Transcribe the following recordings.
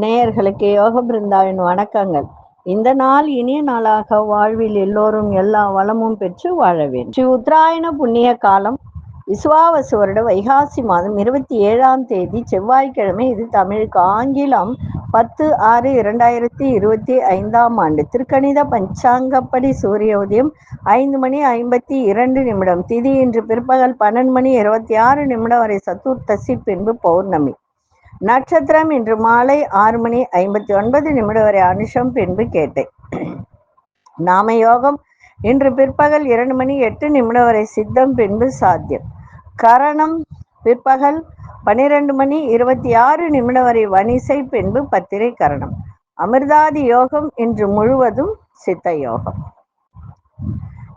நேயர்களுக்கு யோக பிருந்தாவின் வணக்கங்கள். இந்த நாள் இனிய நாளாக வாழ்வில் எல்லோரும் எல்லா வளமும் பெற்று வாழ வேண்டும். ஸ்ரீ உத்தராயண புண்ணிய காலம் விசுவாவசு வருட வைகாசி மாதம் இருபத்தி ஏழாம் தேதி செவ்வாய்க்கிழமை இது தமிழுக்கு ஆங்கிலம் பத்து ஆறு இரண்டாயிரத்தி இருபத்தி ஐந்தாம் ஆண்டு. திருக்கணித பஞ்சாங்கப்படி சூரிய உதயம் ஐந்து மணி ஐம்பத்தி இரண்டு நிமிடம் திதி இன்று பிற்பகல் பன்னெண்டு மணி இருபத்தி ஆறு நிமிடம் வரை சதுர்த்தசி பின்பு பௌர்ணமி. நட்சத்திரம் இன்று மாலை ஆறு மணி ஐம்பத்தி ஒன்பது நிமிடம் வரை அனுஷம் பின்பு கேட்டேன் நாம யோகம் இன்று பிற்பகல் இரண்டு மணி எட்டு நிமிடம் வரை சித்தம் பின்பு சாத்தியம். கரணம் பிற்பகல் பனிரெண்டு மணி இருபத்தி ஆறு நிமிடம் வரை வனிசை பின்பு பத்திரை கரணம். அமிர்தாதி யோகம் இன்று முழுவதும் சித்த யோகம்.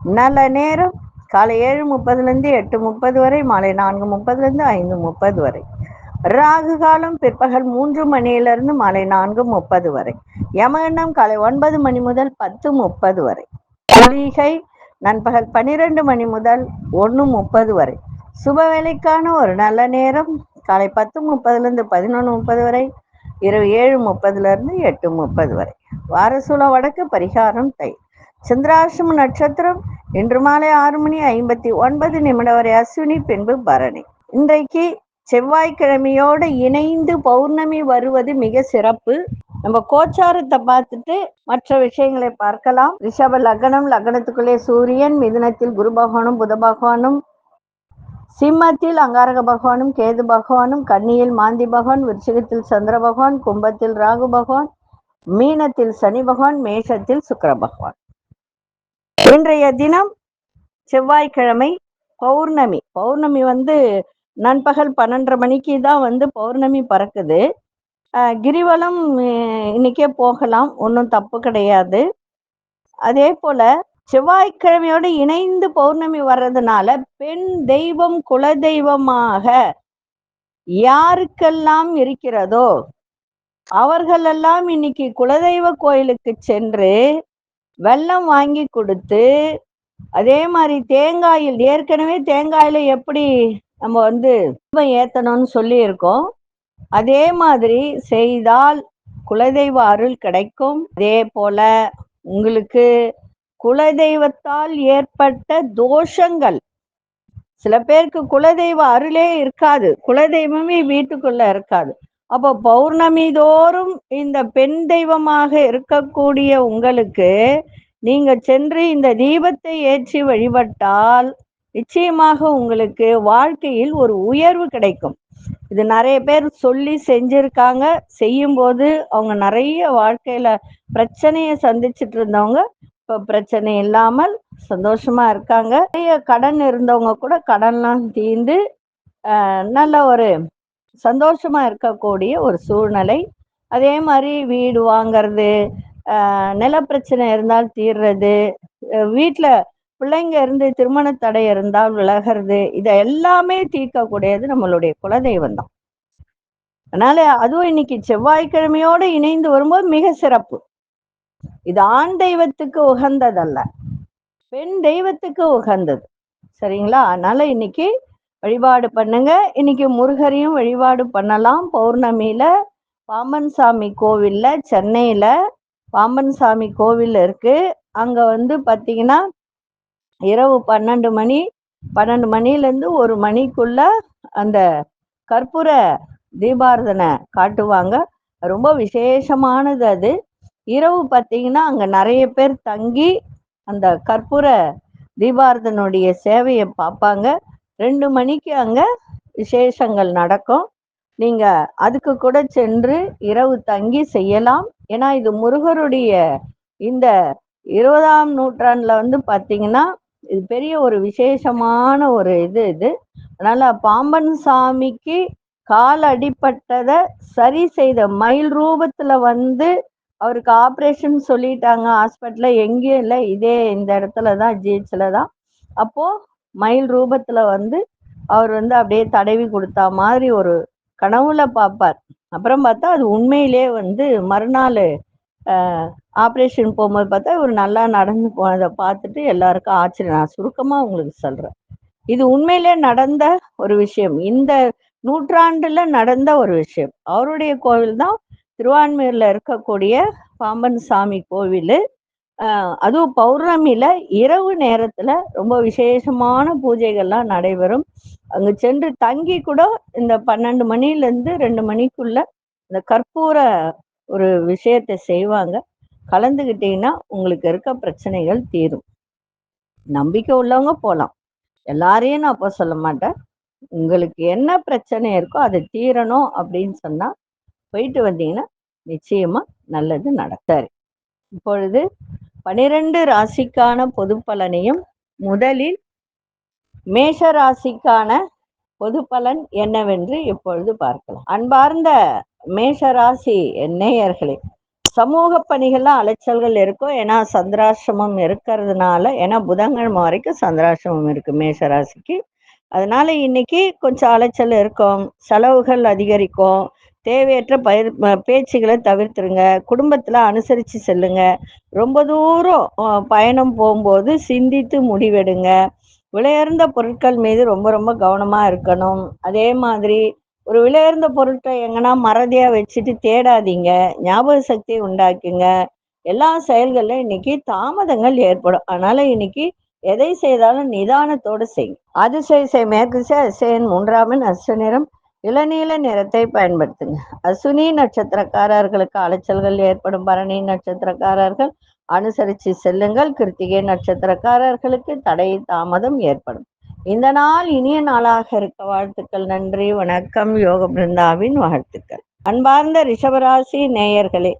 நல்ல நேரம் காலை ஏழு முப்பதுலேருந்து எட்டு முப்பது வரை மாலை நான்கு முப்பதுலேருந்து ஐந்து முப்பது வரை. ராகு காலம் பிற்பகல் மூன்று மணியிலிருந்து மாலை நான்கு முப்பது வரை. யமகண்டம் காலை ஒன்பது மணி முதல் பத்து முப்பது வரை. குளிகை நண்பகல் பன்னிரெண்டு மணி முதல் ஒன்று முப்பது வரை. சுப வேலைக்கான ஒரு நல்ல நேரம். காலை பத்து முப்பதுலேருந்து பதினொன்று முப்பது வரை. இரவு ஏழு முப்பதுலேருந்து எட்டு முப்பது வரை. வாரசூல வடக்கு பரிகாரம் தை. சந்திராசிரம நட்சத்திரம். இன்று மாலை ஆறு மணி ஐம்பத்தி ஒன்பது நிமிடம் வரை அஸ்வினி பின்பு பரணி. இன்றைக்கு செவ்வாய்க்கிழமையோடு இணைந்து பௌர்ணமி வருவது மிக சிறப்பு. நம்ம கோச்சாரத்தை பார்த்துட்டு மற்ற விஷயங்களை பார்க்கலாம். ரிஷப லக்னம் லக்னத்துக்குள்ளே சூரியன் மிதுனத்தில் குரு பகவானும் புத பகவானும் சிம்மத்தில் அங்காரக பகவானும் கேது பகவானும் கன்னியில் மாந்தி பகவான் விருச்சிகத்தில் சந்திர பகவான் கும்பத்தில் ராகு பகவான் மீனத்தில் சனி பகவான் மேஷத்தில் சுக்கர பகவான். இன்றைய தினம் செவ்வாய்க்கிழமை பௌர்ணமி. பௌர்ணமி வந்து நண்பகல் பன்னெண்டரை மணிக்கு தான் வந்து பௌர்ணமி பறக்குது. கிரிவலம் இன்னைக்கே போகலாம். ஒன்றும் தப்பு கிடையாது. அதே போல செவ்வாய்க்கிழமையோடு இணைந்து பௌர்ணமி வர்றதுனால பெண் தெய்வம் குல தெய்வமாக யாருக்கெல்லாம் இருக்கிறதோ அவர்களெல்லாம் இன்னைக்கு குலதெய்வ கோயிலுக்கு சென்று வெள்ளம் வாங்கி கொடுத்து அதே மாதிரி தேங்காயில் ஏற்கனவே தேங்காயில எப்படி நம்ம வந்து தீபம் ஏத்தணும்னு சொல்லி இருக்கோம் அதே மாதிரி செய்தால் குலதெய்வ அருள் கிடைக்கும். அதே போல உங்களுக்கு குலதெய்வத்தால் ஏற்பட்ட தோஷங்கள். சில பேருக்கு குலதெய்வ அருளே இருக்காது. குலதெய்வமே வீட்டுக்குள்ள இருக்காது. அப்போ பௌர்ணமி தோறும் இந்த பெண் தெய்வமாக இருக்கக்கூடிய உங்களுக்கு நீங்க சென்று இந்த தீபத்தை ஏற்றி வழிபட்டால் நிச்சயமாக உங்களுக்கு வாழ்க்கையில் ஒரு உயர்வு கிடைக்கும். இது நிறைய பேர் சொல்லி செஞ்சிருக்காங்க. செய்யும்போது அவங்க நிறைய வாழ்க்கையில பிரச்சனையை சந்திச்சுட்டு இருந்தவங்க இப்போ பிரச்சனை இல்லாமல் சந்தோஷமா இருக்காங்க. நிறைய கடன் இருந்தவங்க கூட கடன்லாம் தீர்ந்து நல்ல ஒரு சந்தோஷமா இருக்கக்கூடிய ஒரு சூழ்நிலை. அதே மாதிரி வீடு வாங்குறது நில பிரச்சனை இருந்தால் தீர்றது வீட்டில் பிள்ளைங்க இருந்து திருமண தடை இருந்தால் விலகிறது இதை எல்லாமே தீர்க்கக்கூடியது நம்மளுடைய குலதெய்வம் தான். அதனால அதுவும் இன்னைக்கு செவ்வாய்க்கிழமையோடு இணைந்து வரும்போது மிக சிறப்பு. இது ஆண் தெய்வத்துக்கு உகந்ததல்ல பெண் தெய்வத்துக்கு உகந்தது. சரிங்களா? அதனால இன்னைக்கு வழிபாடு பண்ணுங்க. இன்னைக்கு முருகரையும் வழிபாடு பண்ணலாம். பௌர்ணமியில பாம்பன் சாமி கோவில்ல சென்னையில பாம்பன் சாமி கோவில் இருக்கு. அங்க வந்து பாத்தீங்கன்னா இரவு பன்னெண்டு மணி பன்னெண்டு மணிலேருந்து ஒரு மணிக்குள்ள அந்த கற்பூர தீபாரதனை காட்டுவாங்க. ரொம்ப விசேஷமானது அது. இரவு பார்த்தீங்கன்னா அங்கே நிறைய பேர் தங்கி அந்த கற்பூர தீபாரதனுடைய சேவையை பார்ப்பாங்க. ரெண்டு மணிக்கு அங்கே விசேஷங்கள் நடக்கும். நீங்கள் அதுக்கு கூட சென்று இரவு தங்கி செய்யலாம். ஏன்னா இது முருகருடைய இந்த இருபதாம் நூற்றாண்டில் வந்து பார்த்தீங்கன்னா இது பெரிய ஒரு விசேஷமான ஒரு இது இது. அதனால பாம்பன் சாமிக்கு கால் அடிப்பட்டதை சரி செய்த மயில் ரூபத்துல வந்து அவருக்கு ஆப்ரேஷன் சொல்லிட்டாங்க. ஹாஸ்பிட்டல்ல எங்கேயும் இல்லை. இதே இந்த இடத்துல தான் ஜிஹெச்ல தான். அப்போ மயில் ரூபத்துல வந்து அவர் வந்து அப்படியே தடவி கொடுத்தா மாதிரி ஒரு கனவுல பார்ப்பார். அப்புறம் பார்த்தா அது உண்மையிலே வந்து மறுநாள் ஆப்ரேஷன் போகும்போது பார்த்தா இவர் நல்லா நடந்து போனதை பார்த்துட்டு எல்லாருக்கும் ஆச்சரியம். நான் சுருக்கமாக உங்களுக்கு சொல்கிறேன் இது உண்மையிலே நடந்த ஒரு விஷயம். இந்த நூற்றாண்டுல நடந்த ஒரு விஷயம். அவருடைய கோவில் தான் திருவான்மையூர்ல இருக்கக்கூடிய பாம்பன் சாமி கோவில் அதுவும் பௌர்ணமியில இரவு நேரத்துல ரொம்ப விசேஷமான பூஜைகள்லாம் நடைபெறும். அங்கு சென்று தங்கி கூட இந்த பன்னெண்டு மணில இருந்து ரெண்டு மணிக்குள்ள இந்த கற்பூர ஒரு விஷயத்தை செய்வாங்க. கலந்துக்கிட்டீங்கன்னா உங்களுக்கு இருக்க பிரச்சனைகள் தீரும். நம்பிக்கை உள்ளவங்க போகலாம் எல்லாரையும் நான் அப்போ சொல்ல மாட்டேன். உங்களுக்கு என்ன பிரச்சனை இருக்கோ அது தீரணும் அப்படின்னு சொன்னால் போயிட்டு வந்தீங்கன்னா நிச்சயமாக நல்லது நடத்தாரு இப்பொழுது பனிரெண்டு ராசிக்கான பொது பலனையும் முதலில் மேஷ ராசிக்கான பொது பலன் என்னவென்று இப்பொழுது பார்க்கலாம். அன்பார்ந்த மேஷராசி நேயர்களே சமூக பணிகள்ல அலைச்சல்கள் இருக்கும். ஏன்னா சந்திராசிரமம் இருக்கிறதுனால ஏன்னா புதன்கிழமை வரைக்கும் சந்திராசிரமம் இருக்கு மேஷராசிக்கு. அதனால இன்னைக்கு கொஞ்சம் அலைச்சல் இருக்கும். செலவுகள் அதிகரிக்கும். தேவையற்ற பயிர் பேச்சுகளை தவிர்த்துருங்க. குடும்பத்துல அனுசரிச்சு செல்லுங்க. ரொம்ப தூரம் பயணம் போகும்போது சிந்தித்து முடிவெடுங்க. விலையுயர்ந்த பொருட்கள் மீது ரொம்ப ரொம்ப கவனமா இருக்கணும். அதே மாதிரி ஒரு விலையுயர்ந்த பொருட்களை எங்கன்னா மறதியா வச்சுட்டு தேடாதீங்க. ஞாபக சக்தியை உண்டாக்குங்க. எல்லா செயல்களிலும் இன்னைக்கு தாமதங்கள் ஏற்படும். அதனால இன்னைக்கு எதை செய்தாலும் நிதானத்தோடு செய்யும் அதிசய செய் மேற்கு திசை மூன்றாமன் அஸ்வ நிறம் இளநீல நிறத்தை பயன்படுத்துங்க. அசுனி நட்சத்திரக்காரர்களுக்கு அலைச்சல்கள் ஏற்படும். பரணி நட்சத்திரக்காரர்கள் அனுசரித்து செல்லுங்கள். கிருத்திகை நட்சத்திரக்காரர்களுக்கு தடை தாமதம் ஏற்படும். இந்த நாள் இனிய நாளாக இருக்க வாழ்த்துக்கள் நன்றி வணக்கம் யோக பிருந்தாவின் வாழ்த்துக்கள். அன்பார்ந்த ரிஷபராசி நேயர்களே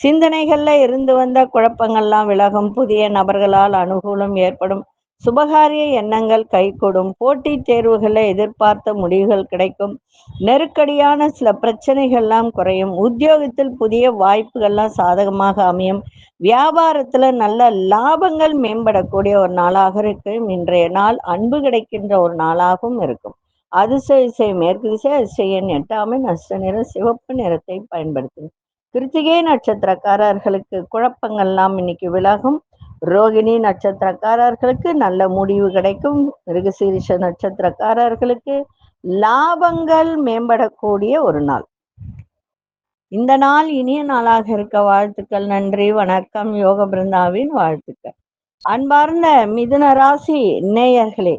சிந்தனைகள்ல இருந்து வந்த குழப்பங்கள்லாம் விலகும் புதிய நபர்களால் அனுகூலம் ஏற்படும் சுபகாரிய எண்ணங்கள் கைகூடும் போட்டி தேர்வுகளை எதிர்பார்த்த முடிவுகள் கிடைக்கும் நெருக்கடியான சில பிரச்சனைகள்லாம் குறையும் உத்தியோகத்தில் புதிய வாய்ப்புகள்லாம் சாதகமாக அமையும் வியாபாரத்துல நல்ல லாபங்கள் மேம்படக்கூடிய ஒரு நாளாக இருக்கும் இன்றைய நாள் அன்பு கிடைக்கின்ற ஒரு நாளாகவும் இருக்கும். அதிசய இசை மேற்கு திசை அதிசயன் எட்டாமை நஷ்ட நிறம் சிவப்பு நிறத்தை பயன்படுத்தும் கிருத்திகை நட்சத்திரக்காரர்களுக்கு குழப்பங்கள்லாம் இன்னைக்கு விலகும். ரோகிணி நட்சத்திரக்காரர்களுக்கு நல்ல முடிவு கிடைக்கும். மிருகசீரிஷ நட்சத்திரக்காரர்களுக்கு லாபங்கள் மேம்படக்கூடிய ஒரு நாள். இந்த நாள் இனிய நாளாக இருக்க வாழ்த்துக்கள் நன்றி வணக்கம் யோக பிருந்தாவின் வாழ்த்துக்கள். அன்பார்ந்த மிதுன ராசி நேயர்களே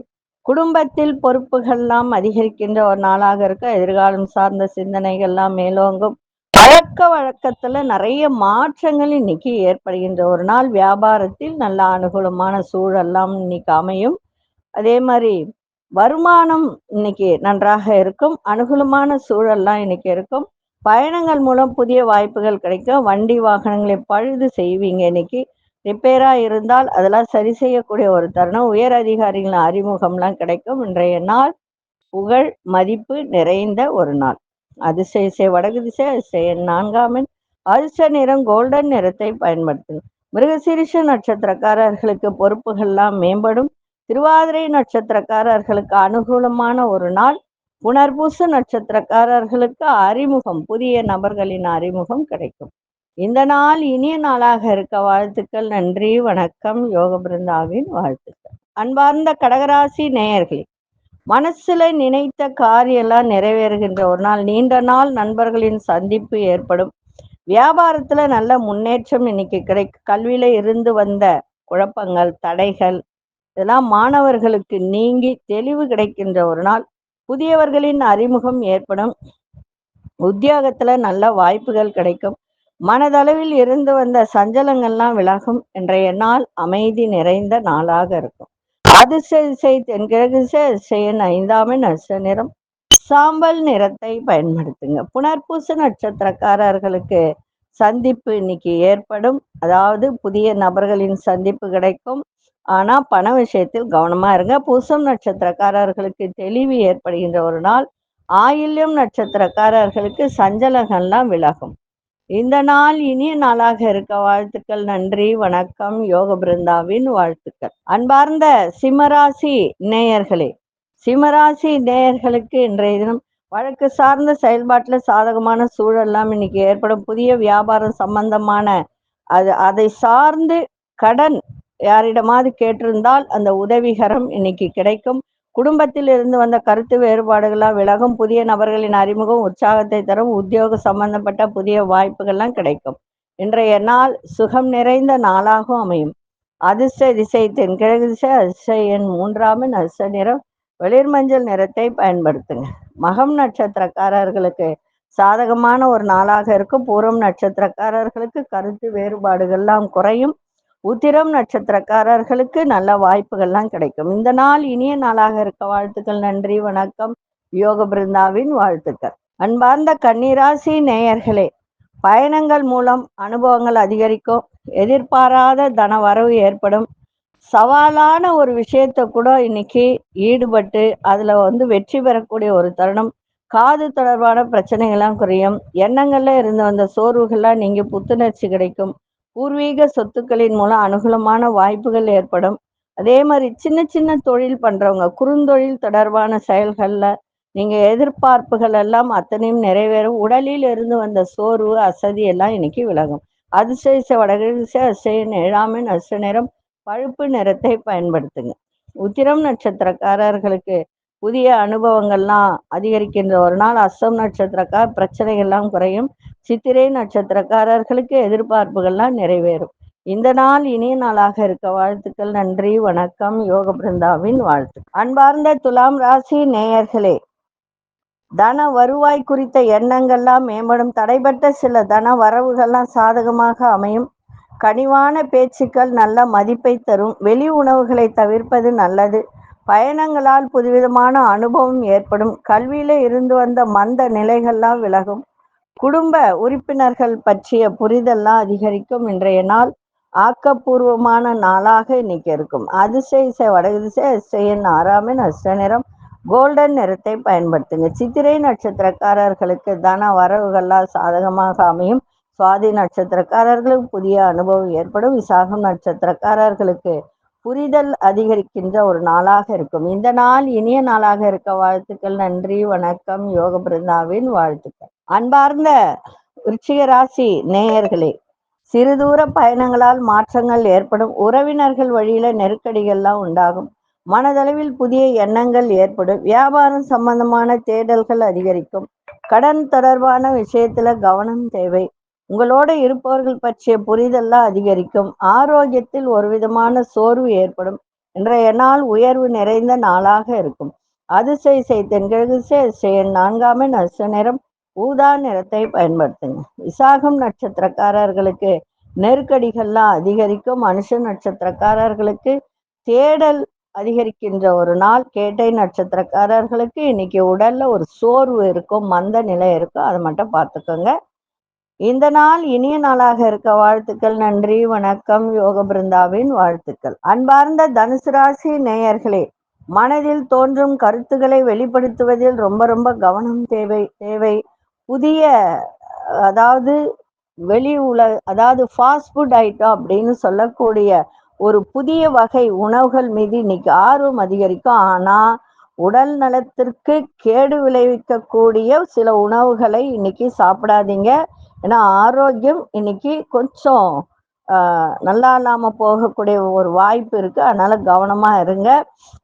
குடும்பத்தில் பொறுப்புகள்லாம் அதிகரிக்கின்ற ஒரு நாளாக இருக்க எதிர்காலம் சார்ந்த சிந்தனைகள்லாம் மேலோங்கும். பழக்க வழக்கத்துல நிறைய மாற்றங்கள் இன்னைக்கு ஏற்படுகின்ற ஒரு நாள். வியாபாரத்தில் நல்ல அனுகூலமான சூழல்லாம் இன்னைக்கு அமையும். அதே மாதிரி வருமானம் இன்னைக்கு நன்றாக இருக்கும். அனுகூலமான சூழல்லாம் இன்னைக்கு இருக்கும். பயணங்கள் மூலம் புதிய வாய்ப்புகள் கிடைக்கும். வண்டி வாகனங்களை பழுது செய்வீங்க இன்னைக்கு. ரிப்பேரா இருந்தால் அதெல்லாம் சரி செய்யக்கூடிய ஒரு தருணம். உயர் அதிகாரிகளின் அறிமுகம்லாம் கிடைக்கும். இன்றைய நாள் புகழ் மதிப்பு நிறைந்த ஒரு நாள். அதிசய இசை வடகு திசை அதிசய நான்காமன். அதிர்ஷ்ட நிறம் கோல்டன் நிறத்தை பயன்படுத்துங்க மிருகசீரிஷ நட்சத்திரக்காரர்களுக்கு பொறுப்புகள்லாம் மேம்படும். திருவாதிரை நட்சத்திரக்காரர்களுக்கு அனுகூலமான ஒரு நாள். புனர்பூச நட்சத்திரக்காரர்களுக்கு அறிமுகம் புதிய நபர்களின் அறிமுகம் கிடைக்கும். இந்த நாள் இனிய நாளாக இருக்க வாழ்த்துக்கள் நன்றி வணக்கம் யோக பிருந்தாவின் வாழ்த்துக்கள். அன்பார்ந்த கடகராசி நேயர்களே மனசுல நினைத்த காரியெல்லாம் நிறைவேறுகின்ற ஒரு நாள். நீண்ட நாள் நண்பர்களின் சந்திப்பு ஏற்படும். வியாபாரத்துல நல்ல முன்னேற்றம் இன்னைக்கு கிடைக்கும் கல்வியில இருந்து வந்த குழப்பங்கள் தடைகள் இதெல்லாம் மாணவர்களுக்கு நீங்கி தெளிவு கிடைக்கின்ற ஒரு நாள். புதியவர்களின் அறிமுகம் ஏற்படும். உத்தியோகத்துல நல்ல வாய்ப்புகள் கிடைக்கும். மனதளவில் இருந்து வந்த சஞ்சலங்கள்லாம் விலகும். இன்றைய நாள் அமைதி நிறைந்த நாளாக இருக்கும். அதிசய தென்கிழக்கு திசை அதிசயன் ஐந்தாமை நட்ச நிறம். சாம்பல் நிறத்தை பயன்படுத்துங்க. புனர்பூச நட்சத்திரக்காரர்களுக்கு சந்திப்பு இன்னைக்கு ஏற்படும். அதாவது புதிய நபர்களின் சந்திப்பு கிடைக்கும். ஆனா பண விஷயத்தில் கவனமா இருங்க. பூசம் நட்சத்திரக்காரர்களுக்கு தெளிவு ஏற்படுகின்ற ஒரு நாள் ஆயில்யம் நட்சத்திரக்காரர்களுக்கு சஞ்சலகம்லாம் விலகும். இந்த நாள் இனிய நாளாக இருக்க வாழ்த்துக்கள். நன்றி வணக்கம். யோக பிருந்தாவின் வாழ்த்துக்கள். அன்பார்ந்த சிம்மராசி நேயர்களே சிம்மராசி நேயர்களுக்கு இன்றைய தினம் வழக்கு சார்ந்த செயல்பாட்டுல சாதகமான சூழல்லாம் இன்னைக்கு ஏற்படும். புதிய வியாபாரம் சம்பந்தமான அது அதை சார்ந்து கடன் யாரிடமாவது கேட்டிருந்தால் அந்த உதவிகரம் இன்னைக்கு கிடைக்கும். குடும்பத்தில் இருந்து வந்த கருத்து வேறுபாடுகளாக விலகும் புதிய நபர்களின் அறிமுகம் உற்சாகத்தை தரும் உத்தியோக சம்பந்தப்பட்ட புதிய வாய்ப்புகள்லாம் கிடைக்கும். இன்றைய நாள் சுகம் நிறைந்த நாளாகவும் அமையும். அதிர்ஷ்ட திசை தென்கிழக்கு திசை அதிர்ஷ்ட எண் மூன்றாம் அதிர்ஷ்ட நிறம். வெளிர் மஞ்சள் நிறத்தை பயன்படுத்துங்க. மகம் நட்சத்திரக்காரர்களுக்கு சாதகமான ஒரு நாளாக இருக்கும். பூரம் நட்சத்திரக்காரர்களுக்கு கருத்து வேறுபாடுகள்லாம் குறையும். உத்திரம் நட்சத்திரக்காரர்களுக்கு நல்ல வாய்ப்புகள்லாம் கிடைக்கும். இந்த நாள் இனிய நாளாக இருக்க வாழ்த்துக்கள் நன்றி வணக்கம். யோக பிருந்தாவின் வாழ்த்துக்கள். அன்பார்ந்த கன்னிராசி நேயர்களே பயணங்கள் மூலம் அனுபவங்கள் அதிகரிக்கும் எதிர்பாராத தன வரவு ஏற்படும். சவாலான ஒரு விஷயத்த கூட இன்னைக்கு ஈடுபட்டு அதுல வந்து வெற்றி பெறக்கூடிய ஒரு தருணம். காது தொடர்பான பிரச்சனைகள்லாம் குறையும். எண்ணங்கள்ல இருந்து வந்த சோர்வுகள்லாம் நீங்க புத்துணர்ச்சி கிடைக்கும். பூர்வீக சொத்துக்களின் மூலம் அனுகூலமான வாய்ப்புகள் ஏற்படும். அதே மாதிரி சின்ன சின்ன தொழில் பண்றவங்க குறுந்தொழில் தொடர்பான செயல்கள்ல நீங்க எதிர்பார்ப்புகள் எல்லாம் அத்தனையும் நிறைவேறும். உடலில் இருந்து வந்த சோர்வு அசதி எல்லாம் இன்னைக்கு விலகும். அதிசய வடகிழச அசையின் ஏழாமின் அசு நிறம் பழுப்பு நிறத்தை பயன்படுத்துங்க. உத்திரம் நட்சத்திரக்காரர்களுக்கு புதிய அனுபவங்கள்லாம் அதிகரிக்கின்ற ஒரு நாள் அஸ்தம் நட்சத்திரக்கார் பிரச்சனைகள்லாம் குறையும். சித்திரை நட்சத்திரக்காரர்களுக்கு எதிர்பார்ப்புகள்லாம் நிறைவேறும். இந்த நாள் இனிய நாளாக இருக்க வாழ்த்துக்கள் நன்றி வணக்கம். யோக பிருந்தாவின் வாழ்த்து. அன்பார்ந்த துலாம் ராசி நேயர்களே தன வருவாய் குறித்த எண்ணங்கள்லாம் மேம்படும். தடைபட்ட சில தன வரவுகள்லாம் சாதகமாக அமையும். கனிவான பேச்சுக்கள் நல்ல மதிப்பை தரும். வெளி உணவுகளை தவிர்ப்பது நல்லது. பயணங்களால் புதுவிதமான அனுபவம் ஏற்படும். கல்வியில இருந்து வந்த மந்த நிலைகள்லாம் விலகும். குடும்ப உறுப்பினர்கள் பற்றிய புரிதல்லாம் அதிகரிக்கும். இன்றைய நாள் ஆக்கப்பூர்வமான நாளாக இன்னைக்கு இருக்கும். அதிசய வடகுதிசை அதிசயன் ஆறாமின் அஷ்ட நிறம் கோல்டன் நிறத்தை பயன்படுத்துங்க. சித்திரை நட்சத்திரக்காரர்களுக்கு தன வரவுகள்லாம் சாதகமாக அமையும். சுவாதி நட்சத்திரக்காரர்களுக்கு புதிய அனுபவம் ஏற்படும். விசாகம் நட்சத்திரக்காரர்களுக்கு புரிதல் அதிகரிக்கின்ற ஒரு நாளாக இருக்கும். இந்த நாள் இனிய நாளாக இருக்க வாழ்த்துக்கள். நன்றி வணக்கம். யோக பிருந்தாவின் வாழ்த்துக்கள். அன்பார்ந்த விருச்சிக ராசி நேயர்களே சிறுதூர பயணங்களால் மாற்றங்கள் ஏற்படும். உறவினர்கள் வழியில நெருக்கடிகள்லாம் உண்டாகும். மனதளவில் புதிய எண்ணங்கள் ஏற்படும். வியாபாரம் சம்பந்தமான தேடல்கள் அதிகரிக்கும். கடன் தொடர்பான விஷயத்துல கவனம் தேவை. உங்களோட இருப்பவர்கள் பற்றிய புரிதெல்லாம் அதிகரிக்கும். ஆரோக்கியத்தில் ஒரு விதமான சோர்வு ஏற்படும். இன்றைய நாள் உயர்வு நிறைந்த நாளாக இருக்கும். அதிசய தென்கிழக்கு செயல் நான்காமே நச நிறம் ஊதா நிறத்தை பயன்படுத்துங்க. விசாகம் நட்சத்திரக்காரர்களுக்கு நெருக்கடிகள்லாம் அதிகரிக்கும். மனுஷ நட்சத்திரக்காரர்களுக்கு தேடல் அதிகரிக்கின்ற ஒரு நாள். கேட்டை நட்சத்திரக்காரர்களுக்கு இன்னைக்கு உடல்ல ஒரு சோர்வு இருக்கும். மந்த நிலை இருக்கும். அதை மட்டும் பார்த்துக்கோங்க. இந்த நாள் இனிய நாளாக இருக்க வாழ்த்துக்கள் நன்றி வணக்கம் யோக பிருந்தாவின் வாழ்த்துக்கள். அன்பார்ந்த தனுசு ராசி நேயர்களே மனதில் தோன்றும் கருத்துக்களை வெளிப்படுத்துவதில் ரொம்ப ரொம்ப கவனம் தேவை தேவை. புதிய அதாவது வெளி உல அதாவது ஃபாஸ்ட் ஃபுட் ஐட்டம் அப்படின்னு சொல்லக்கூடிய ஒரு புதிய வகை உணவுகள் மீது இன்னைக்கு ஆர்வம் அதிகரிக்கும். ஆனா உடல் நலத்திற்கு கேடு விளைவிக்கக்கூடிய சில உணவுகளை இன்னைக்கு சாப்பிடாதீங்க. ஏன்னா ஆரோக்கியம் இன்னைக்கு கொஞ்சம் நல்லா இல்லாமல் போகக்கூடிய ஒரு வாய்ப்பு இருக்கு. அதனால கவனமா இருங்க.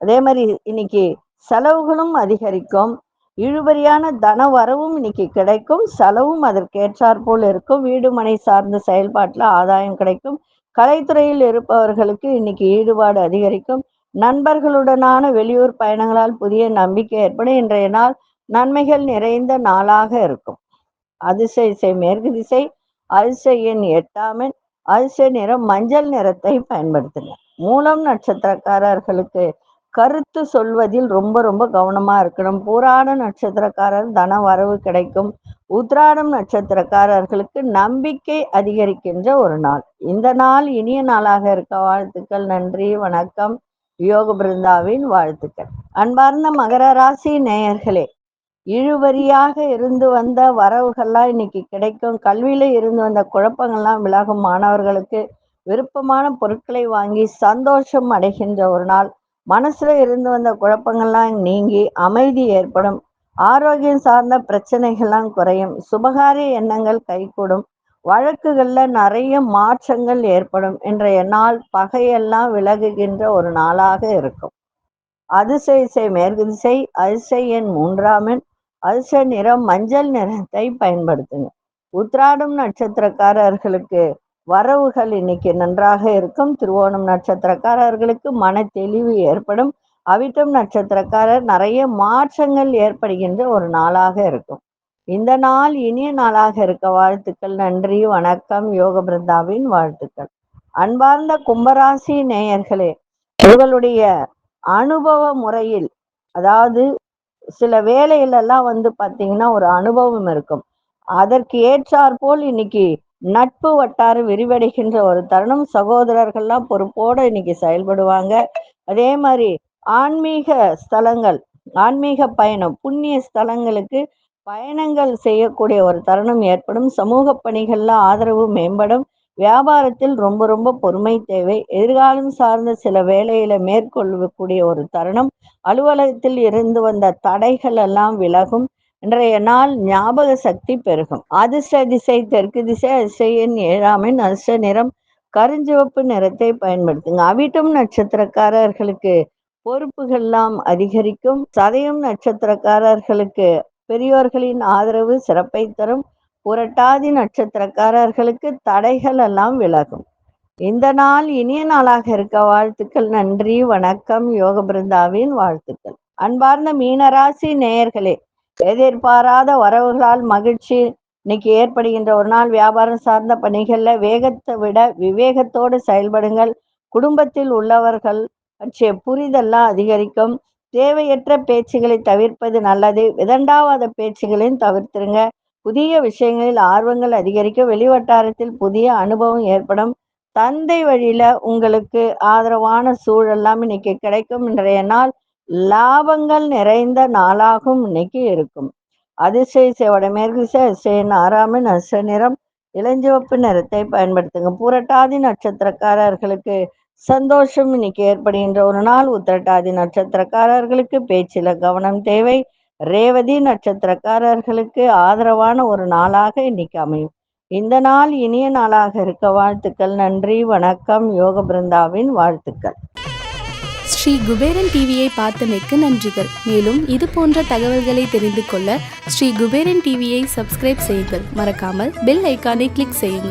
அதே மாதிரி இன்னைக்கு செலவுகளும் அதிகரிக்கும். இழுபறியான தன வரவும் இன்னைக்கு கிடைக்கும். செலவும் அதற்கேற்றாற் போல் இருக்கும். வீடு மனை சார்ந்த செயல்பாட்டில் ஆதாயம் கிடைக்கும். கலைத்துறையில் இருப்பவர்களுக்கு இன்னைக்கு ஈடுபாடு அதிகரிக்கும். நண்பர்களுடனான வெளியூர் பயணங்களால் புதிய நம்பிக்கை ஏற்படும். இன்றைய நாள் நன்மைகள் நிறைந்த நாளாக இருக்கும். அதிச இசை மேற்கு திசை அதிசய எண் எட்டாமன் அதிசய நிறம் மஞ்சள் நிறத்தை பயன்படுத்துங்க. மூலம் நட்சத்திரக்காரர்களுக்கு கருத்து சொல்வதில் ரொம்ப ரொம்ப கவனமா இருக்கணும். புராண நட்சத்திரக்காரர் தன வரவு கிடைக்கும். உத்ராடம் நட்சத்திரக்காரர்களுக்கு நம்பிக்கை அதிகரிக்கின்ற ஒரு நாள். இந்த நாள் இனிய நாளாக இருக்க வாழ்த்துக்கள் நன்றி வணக்கம். யோக பிருந்தாவின் வாழ்த்துக்கள். அன்பார்ந்த மகர ராசி நேயர்களே இழுவரியாக இருந்து வந்த வரவுகள்லாம் இன்னைக்கு கிடைக்கும். கல்வியில இருந்து வந்த குழப்பங்கள்லாம் விலகும். மாணவர்களுக்கு விருப்பமான பொருட்களை வாங்கி சந்தோஷம் அடைகின்ற ஒரு நாள். மனசுல இருந்து வந்த குழப்பங்கள்லாம் நீங்கி அமைதி ஏற்படும். ஆரோக்கியம் சார்ந்த பிரச்சனைகள்லாம் குறையும். சுபகாரிய எண்ணங்கள் கைகூடும். வழக்குகள்ல நிறைய மாற்றங்கள் ஏற்படும். இன்றைய நாள் பகையெல்லாம் விலகுகின்ற ஒரு நாளாக இருக்கும். அதிசய மேற்கு திசை அதிசயன் மூன்றாம் எண். அதிர்ஷ்ட நிறம் மஞ்சள் நிறத்தை பயன்படுத்துங்க. உத்ராடம் நட்சத்திரக்காரர்களுக்கு வரவுகள் இன்னைக்கு நன்றாக இருக்கும். திருவோணம் நட்சத்திரக்காரர்களுக்கு மன தெளிவு ஏற்படும். அவிட்டம் நட்சத்திரக்காரர் நிறைய மாற்றங்கள் ஏற்படுகின்ற ஒரு நாளாக இருக்கும். இந்த நாள் இனிய நாளாக இருக்க வாழ்த்துக்கள் நன்றி வணக்கம் யோக பிருந்தாவின் வாழ்த்துக்கள். அன்பார்ந்த கும்பராசி நேயர்களே உங்களுடைய அனுபவ முறையில் அதாவது சில வேலையிலெல்லாம் வந்து பாத்தீங்கன்னா ஒரு அனுபவம் இருக்கும். அதற்கு ஏற்றாற்போல் இன்னைக்கு நட்பு வட்டாறு விரிவடைகின்ற ஒரு தருணம். சகோதரர்கள்லாம் பொறுப்போட இன்னைக்கு செயல்படுவாங்க. அதே மாதிரி ஆன்மீக ஸ்தலங்கள் ஆன்மீக பயணம் புண்ணிய ஸ்தலங்களுக்கு பயணங்கள் செய்யக்கூடிய ஒரு தருணம் ஏற்படும். சமூக பணிகள்ல ஆதரவு மேம்படும். வியாபாரத்தில் ரொம்ப ரொம்ப பொறுமை தேவை. எதிர்காலம் சார்ந்த சில வேலையில மேற்கொள்ளக்கூடிய ஒரு தருணம். அலுவலகத்தில் இருந்து வந்த தடைகள் எல்லாம் விலகும். இன்றைய நாள் ஞாபக சக்தி பெருகும். அதிர்ஷ்ட திசை தெற்கு திசை அதிசயன் ஏழாமின் அதிர்ஷ்ட நிறம். கருஞ்சிவப்பு நிறத்தை பயன்படுத்துங்க. அவிட்டம் நட்சத்திரக்காரர்களுக்கு பொறுப்புகள்லாம் அதிகரிக்கும். சதயம் நட்சத்திரக்காரர்களுக்கு பெரியோர்களின் ஆதரவு சிறப்பை தரும். புரட்டாதி நட்சத்திரக்காரர்களுக்கு தடைகள் எல்லாம் விலகும். இந்த நாள் இனிய நாளாக இருக்க வாழ்த்துக்கள் நன்றி வணக்கம் யோக பிருந்தாவின் வாழ்த்துக்கள். அன்பார்ந்த மீனராசி நேயர்களே எதிர்பாராத வரவுகளால் மகிழ்ச்சி. இன்னைக்கு ஏற்படுகின்ற ஒரு நாள் வியாபாரம் சார்ந்த பணிகள்ல வேகத்தை விட விவேகத்தோடு செயல்படுங்கள். குடும்பத்தில் உள்ளவர்கள் பற்றிய புரிதெல்லாம் அதிகரிக்கும். தேவையற்ற பேச்சுகளை தவிர்ப்பது நல்லது. விதண்டாவாத பேச்சுகளையும் தவிர்த்துருங்க. புதிய விஷயங்களில் ஆர்வங்கள் அதிகரிக்க வெளிவட்டாரத்தில் புதிய அனுபவம் ஏற்படும். தந்தை வழியில உங்களுக்கு ஆதரவான சூழல்லாம் இன்னைக்கு கிடைக்கும். இன்றைய நாள் லாபங்கள் நிறைந்த நாளாகவும் இன்னைக்கு இருக்கும். அதிசய சேவட மேற்கு திசை ஆறாமின் அச நிறம் இளஞ்சிவப்பு நிறத்தை பயன்படுத்துங்க. புரட்டாதி நட்சத்திரக்காரர்களுக்கு சந்தோஷம் இன்னைக்கு ஏற்படுகின்ற ஒரு நாள். உத்திரட்டாதி நட்சத்திரக்காரர்களுக்கு பேச்சில கவனம் தேவை. ரேவதி நட்சத்திரக்காரர்களுக்கு ஆதரவான ஒரு நாளாக இன்னைக்கு அமையும். இந்த நாள் இனிய நாளாக இருக்க வாழ்த்துக்கள். நன்றி வணக்கம். யோக பிருந்தாவின் வாழ்த்துக்கள். ஸ்ரீ குபேரன் டிவியை பார்த்தமைக்கு நன்றிகள். மேலும் இது போன்ற தகவல்களை தெரிந்து கொள்ள ஸ்ரீ குபேரன் டிவியை சப்ஸ்கிரைப் செய்யுங்கள். மறக்காமல் பெல் ஐக்கானை கிளிக் செய்யுங்கள்.